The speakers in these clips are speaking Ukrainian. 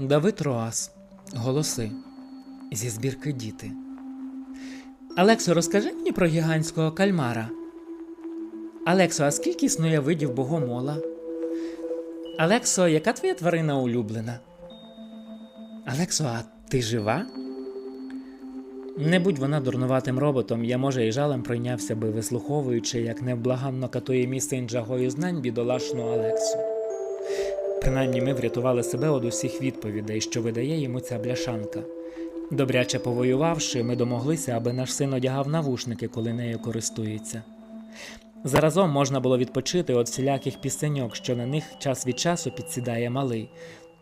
Давид Роас. Голоси. Зі збірки діти. Алексо, розкажи мені про гігантського кальмара. Алексо, а скільки існує видів богомола? Алексо, яка твоя тварина улюблена? Алексо, а ти жива? Не будь вона дурнуватим роботом, я може і жалем пройнявся би, вислуховуючи, як невблаганно катує мій син жагою знань бідолашну Алексу. Принаймні ми врятували себе від усіх відповідей, що видає йому ця бляшанка. Добряче повоювавши, ми домоглися, аби наш син одягав навушники, коли нею користується. Заразом можна було відпочити від всіляких пісеньок, що на них час від часу підсідає малий.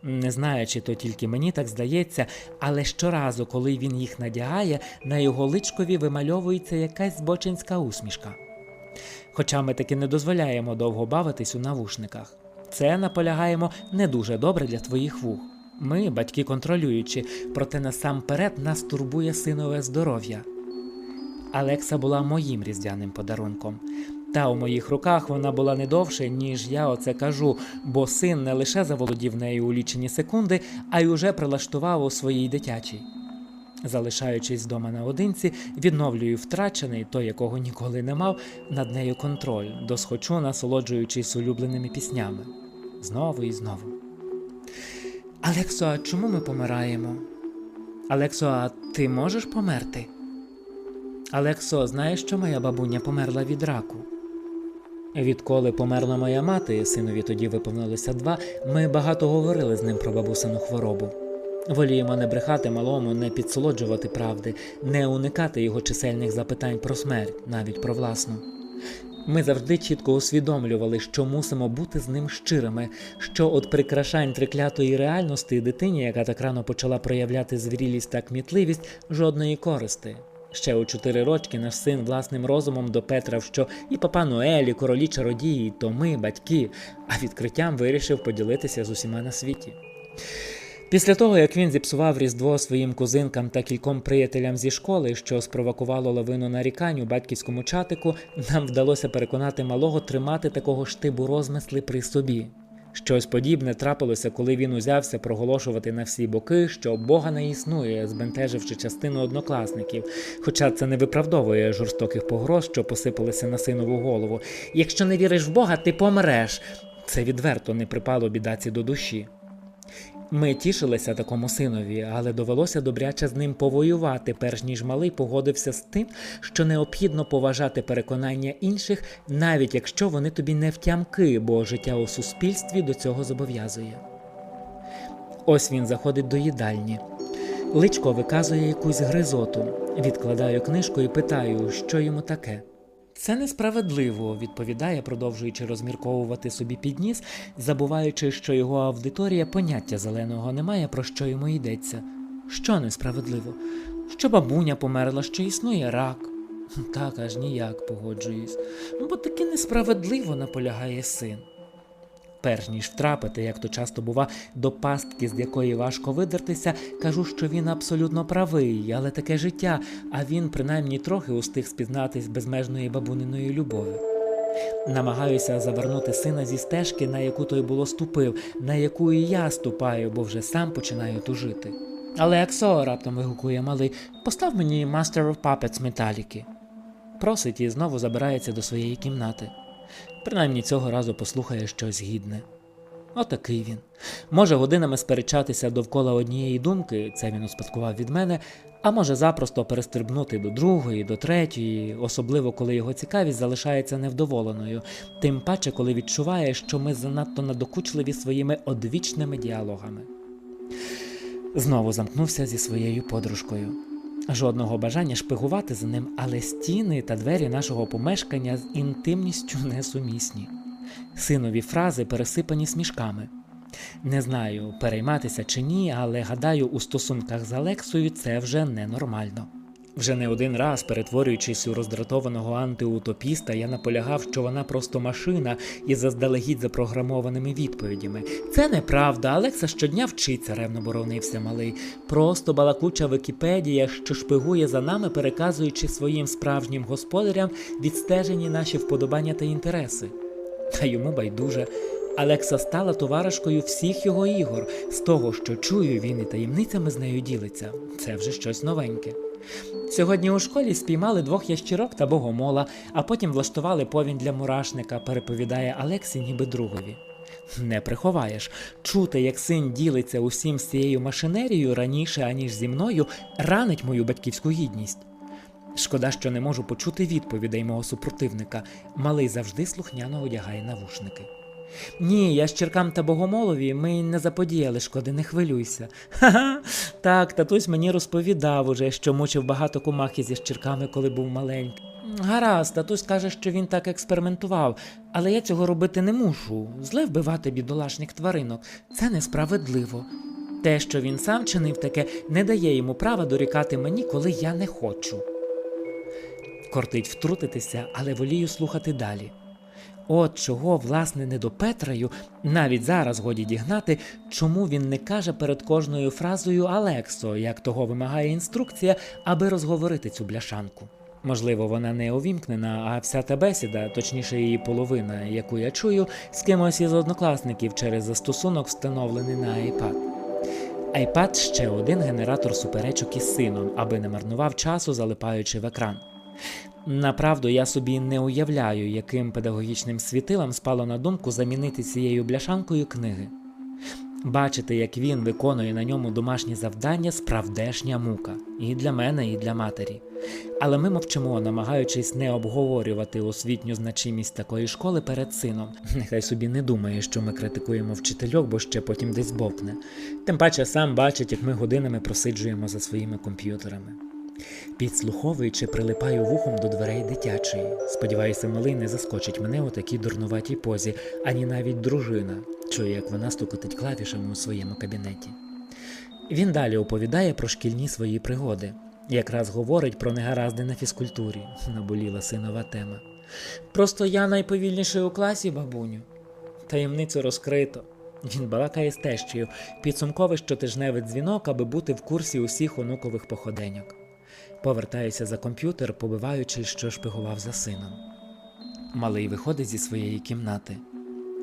Не знаю, чи то тільки мені так здається, але щоразу, коли він їх надягає, на його личкові вимальовується якась збочинська усмішка. Хоча ми таки не дозволяємо довго бавитись у навушниках. Це наполягаємо не дуже добре для твоїх вух. Ми, батьки контролюючі, проте насамперед нас турбує синове здоров'я. Алекса була моїм різдвяним подарунком. Та у моїх руках вона була не довше, ніж я оце кажу, бо син не лише заволодів нею у лічені секунди, а й уже прилаштував у своїй дитячій. Залишаючись вдома наодинці, відновлюю втрачений, той, якого ніколи не мав, над нею контроль, досхочу насолоджуючись улюбленими піснями. Знову і знову. Алексо, а чому ми помираємо? Алексо, а ти можеш померти? Алексо, знаєш, що моя бабуня померла від раку? Відколи померла моя мати, синові тоді виповнилося два, ми багато говорили з ним про бабусину хворобу. Воліємо не брехати малому, не підсолоджувати правди, не уникати його чисельних запитань про смерть, навіть про власну. Ми завжди чітко усвідомлювали, що мусимо бути з ним щирими, що від прикрашань триклятої реальності дитині, яка так рано почала проявляти звірілість та кмітливість, жодної користи. Ще у чотири рочки наш син власним розумом допетрав, що і папа Ноель, королі чародії, то ми, батьки, а відкриттям вирішив поділитися з усіма на світі. Після того, як він зіпсував Різдво своїм кузинкам та кільком приятелям зі школи, що спровокувало лавину нарікань у батьківському чатику, нам вдалося переконати малого тримати такого штибу розмисли при собі. Щось подібне трапилося, коли він узявся проголошувати на всі боки, що Бога не існує, збентеживши частину однокласників. Хоча це не виправдовує жорстоких погроз, що посипалися на синову голову. Якщо не віриш в Бога, ти помреш. Це відверто не припало бідаці до душі. Ми тішилися такому синові, але довелося добряче з ним повоювати, перш ніж малий погодився з тим, що необхідно поважати переконання інших, навіть якщо вони тобі не втямки, бо життя у суспільстві до цього зобов'язує. Ось він заходить до їдальні. Личко виказує якусь гризоту. Відкладаю книжку і питаю, що йому таке. Це несправедливо, відповідає, продовжуючи розмірковувати собі підніс, забуваючи, що його аудиторія поняття зеленого не має, про що йому йдеться. Що несправедливо? Що бабуня померла, що існує рак. Так, аж ніяк погоджуюсь. Ну, бо таки несправедливо наполягає син. Перш ніж втрапити, як то часто бува, до пастки, з якої важко видертися, кажу, що він абсолютно правий, але таке життя, а він принаймні трохи устиг спізнатись безмежної бабуниної любові. Намагаюся завернути сина зі стежки, на яку той було ступив, на яку і я ступаю, бо вже сам починаю тужити. Але Аксо, раптом вигукує малий, постав мені Master of Puppets металіки. Просить і знову забирається до своєї кімнати. Принаймні цього разу послухає щось гідне. Отакий він. Може годинами сперечатися довкола однієї думки, це він успадкував від мене, а може запросто перестрибнути до другої, до третьої, особливо коли його цікавість залишається невдоволеною, тим паче, коли відчуває, що ми занадто надокучливі своїми одвічними діалогами. Знову замкнувся зі своєю подружкою. Жодного бажання шпигувати за ним, але стіни та двері нашого помешкання з інтимністю несумісні. Синові фрази пересипані смішками. Не знаю, перейматися чи ні, але гадаю, у стосунках з Алексою це вже ненормально. Вже не один раз, перетворюючись у роздратованого антиутопіста, я наполягав, що вона просто машина із заздалегідь запрограмованими відповідями. Це неправда, Алекса щодня вчиться, ревно боронився малий. Просто балакуча Вікіпедія, що шпигує за нами, переказуючи своїм справжнім господарям відстежені наші вподобання та інтереси. Та йому байдуже. Алекса стала товаришкою всіх його ігор. З того, що чую, він і таємницями з нею ділиться. Це вже щось новеньке. Сьогодні у школі спіймали двох ящірок та богомола, а потім влаштували повінь для мурашника, переповідає Алексі ніби другові. Не приховаєш, чути, як син ділиться усім з цією машинерією раніше, аніж зі мною, ранить мою батьківську гідність. Шкода, що не можу почути відповідей мого супротивника. Малий завжди слухняно одягає навушники. Ні, я ящіркам та богомолові ми не заподіяли шкоди, не хвилюйся. Ха-ха. Так, татусь мені розповідав уже, що мучив багато кумах із ящірками, коли був маленький. Гаразд, татусь каже, що він так експериментував, але я цього робити не мушу. Зле вбивати бідолашних тваринок. Це несправедливо. Те, що він сам чинив таке, не дає йому права дорікати мені, коли я не хочу. Кортить втрутитися, але волію слухати далі. От чого, власне, не допетраю, навіть зараз годі дігнати, чому він не каже перед кожною фразою Алексо, як того вимагає інструкція, аби розговорити цю бляшанку. Можливо, вона не увімкнена, а вся та бесіда, точніше її половина, яку я чую, з кимось із однокласників через застосунок, встановлений на iPad. iPad – ще один генератор суперечок із сином, аби не марнував часу, залипаючи в екран. Направду я собі не уявляю, яким педагогічним світилам спало на думку замінити цією бляшанкою книги. Бачити, як він виконує на ньому домашні завдання, справдешня мука і для мене, і для матері. Але ми мовчимо, намагаючись не обговорювати освітню значимість такої школи перед сином. Нехай собі не думає, що ми критикуємо вчительок, бо ще потім десь бовкне. Тим паче сам бачить, як ми годинами просиджуємо за своїми комп'ютерами. Підслуховуючи, прилипаю вухом до дверей дитячої. Сподіваюся, малий не заскочить мене у такій дурнуватій позі, ані навіть дружина, чує, як вона стукотить клавішами у своєму кабінеті. Він далі оповідає про шкільні свої пригоди. Якраз говорить про негаразди на фізкультурі, наболіла синова тема. Просто я найповільніший у класі, бабуню. Таємницю розкрито. Він балакає з підсумковий щотижневий дзвінок, аби бути в курсі усіх онукових походеньок. Повертаюся за комп'ютер, побиваючи, що шпигував за сином. Малий виходить зі своєї кімнати.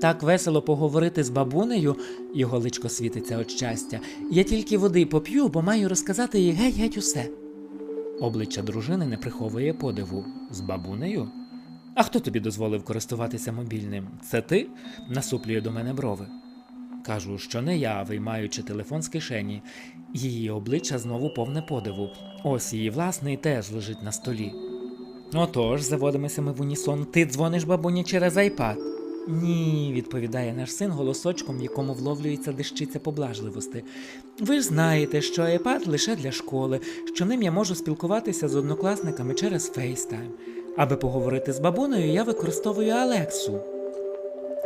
Так весело поговорити з бабунею, його личко світиться від щастя. Я тільки води поп'ю, бо маю розказати їй геть-геть усе. Обличчя дружини не приховує подиву. З бабунею? А хто тобі дозволив користуватися мобільним? Це ти? насуплює до мене брови. Кажу, що не я, виймаючи телефон з кишені. Її обличчя знову повне подиву. Ось її власний теж лежить на столі. Отож, заводимося ми в унісон. Ти дзвониш бабуні через айпад. Ні, відповідає наш син голосочком, в якому вловлюється дещиця поблажливості. Ви ж знаєте, що iPad лише для школи, що ним я можу спілкуватися з однокласниками через FaceTime. Аби поговорити з бабунею, я використовую Алексу.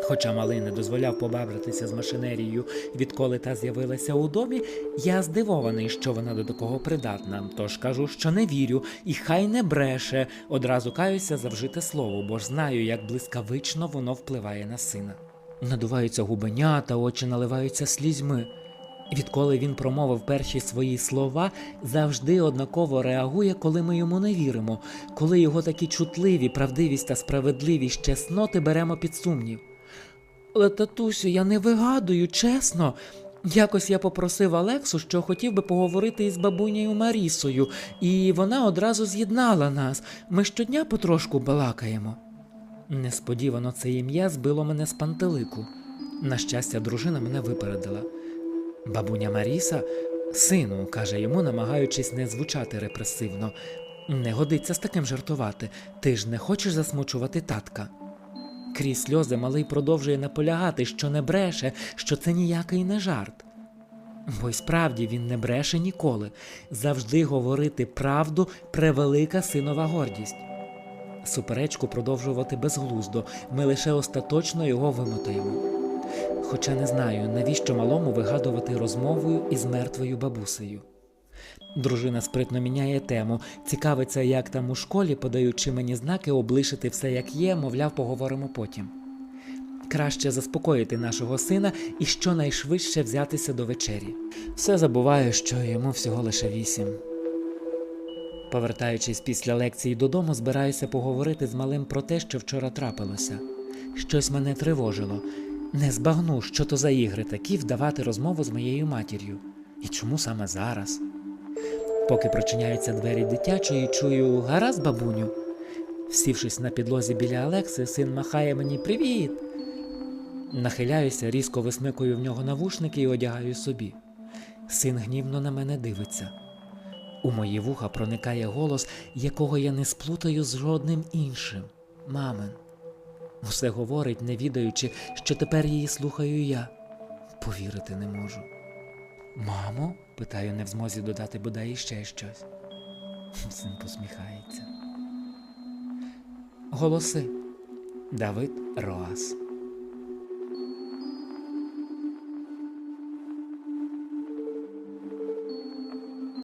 Хоча малий не дозволяв побавитися з машинерією, відколи та з'явилася у домі, я здивований, що вона до такого придатна. Тож кажу, що не вірю, і хай не бреше. Одразу каюся за вжите слово, бо ж знаю, як блискавично воно впливає на сина. Надуваються губенята, очі наливаються слізьми. Відколи він промовив перші свої слова, завжди однаково реагує, коли ми йому не віримо, коли його такі чутливі, правдивість та справедливість чесноти беремо під сумнів. Але, татусю, я не вигадую, чесно. Якось я попросив Алексу, що хотів би поговорити із бабунею Марісою, і вона одразу з'єднала нас. Ми щодня потрошку балакаємо. Несподівано це ім'я збило мене з пантелику. На щастя, дружина мене випередила. Бабуня Маріса, сину, каже йому, намагаючись не звучати репресивно. Не годиться з таким жартувати. Ти ж не хочеш засмучувати татка. Крізь сльози малий продовжує наполягати, що не бреше, що це ніякий не жарт. Бо й справді він не бреше ніколи. Завжди говорити правду превелика синова гордість. Суперечку продовжувати безглуздо, ми лише остаточно його вимотаємо. Хоча не знаю, навіщо малому вигадувати розмовою із мертвою бабусею. Дружина спритно міняє тему, цікавиться, як там у школі, подаючи мені знаки облишити все як є, мовляв, поговоримо потім. Краще заспокоїти нашого сина і щонайшвидше взятися до вечері. Все забуваю, що йому всього лише вісім. Повертаючись після лекції додому, збираюся поговорити з малим про те, що вчора трапилося. Щось мене тривожило. Не збагну, що то за ігри такі вдавати розмову з моєю матір'ю. І чому саме зараз? Поки прочиняються двері дитячої, чую гаразд, бабуню. Сівшись на підлозі біля Олекси, син махає мені привіт. Нахиляюся, різко висмикую в нього навушники і одягаю собі. Син гнівно на мене дивиться. У мої вуха проникає голос, якого я не сплутаю з жодним іншим. Мамин. Усе говорить, не відаючи, що тепер її слухаю я. Повірити не можу. Мамо? питаю, не в змозі додати бодай іще щось. Син посміхається. Голоси. Давид Роас.